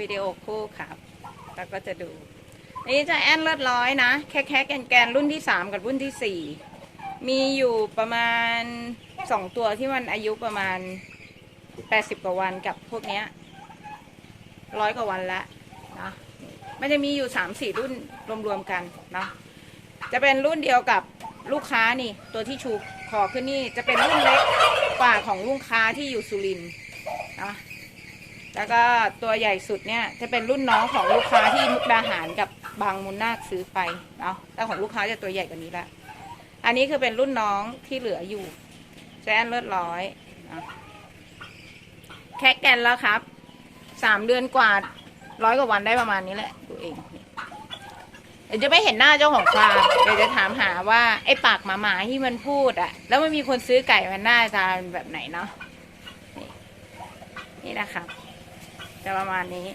วิดีโอคู่ครับ แล้วก็จะดู นี่จะแอนเลือดร้อยนะ แค่แค่แกนแกนรุ่นที่สามกับรุ่นที่สี่มีอยู่ประมาณสองตัวที่มันอายุประมาณแปดสิบกว่าวันกับพวกเนี้ยร้อยกว่าวันละนะมันจะมีอยู่สามสี่รุ่นรวมๆกันเนาะจะเป็นรุ่นเดียวกับลูกค้านี่ ตัวที่ชูคอขึ้นนี่จะเป็นรุ่นเล็กกว่าของลูกค้าที่อยู่สุรินทร์นะ แล้วก็ตัวใหญ่สุดเนี่ยจะเป็นรุ่นน้องของลูกค้าที่มุกดาหารกับบางมุนนาคซื้อไปเนาะแต่ของลูกค้าจะตัวใหญ่กว่านี้ละอันนี้คือเป็นรุ่นน้องที่เหลืออยู่แจนเลือดร้อยนะแค่แกนแล้วครับสามเดือนกว่าร้อยกว่าวันได้ประมาณนี้แหละดูเองเดี๋ยวจะไม่เห็นหน้าเจ้าของฟาร์มเดี๋ยวจะถามหาว่าไอ้ปากหมาๆที่มันพูดอะแล้วมันมีคนซื้อไก่มันหน้าตาแบบไหนเนาะนี่นี่นะครับ จะประมาณนี้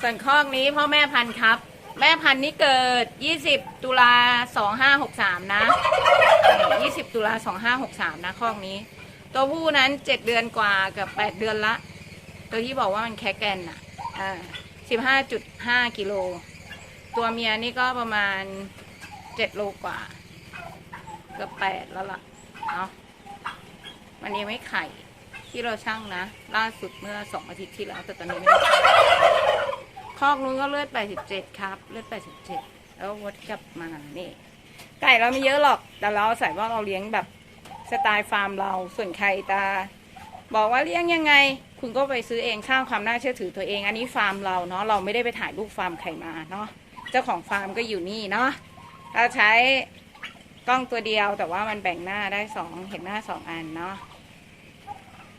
ส่วนคอกนี้พ่อแม่พันธุ์ครับ แม่พันธุ์นี้เกิด 20 ตุลา 2563 นะ 20 ตุลา 2563 นะคอกนี้ ตัวผู้นั้น 7 เดือนกว่ากับ 8 เดือนละ ตัวที่บอกว่ามันแคแกนน่ะอ่า15.5 กิโล ตัวเมียนี่ก็ประมาณ 7 โลกว่า เกือบ 8 แล้วล่ะเนาะมันยังไม่ไข่ ที่เราช่างนะ ล่าสุดเมื่อสองอาทิตย์ที่แล้วแต่ตอนนี้ไม่ได้ช่างคอกนู้นก็เลือด87 ครับ เลือด87 แล้ววัดกลับมานี่ ไก่เราไม่เยอะหรอก แต่เราใส่ว่าเราเลี้ยงแบบสไตล์ฟาร์มเราส่วนใครตา บอกว่าเลี้ยงยังไง คุณก็ไปซื้อเองสร้างความน่าเชื่อถือตัวเอง อันนี้ฟาร์มเราเนาะเราไม่ได้ไปถ่ายรูปฟาร์มใครมาเนาะเจ้าของฟาร์มก็อยู่นี่เนาะเราใช้กล้องตัวเดียวแต่ว่ามันแบ่งหน้าได้สองเห็นหน้าสองอันเนาะ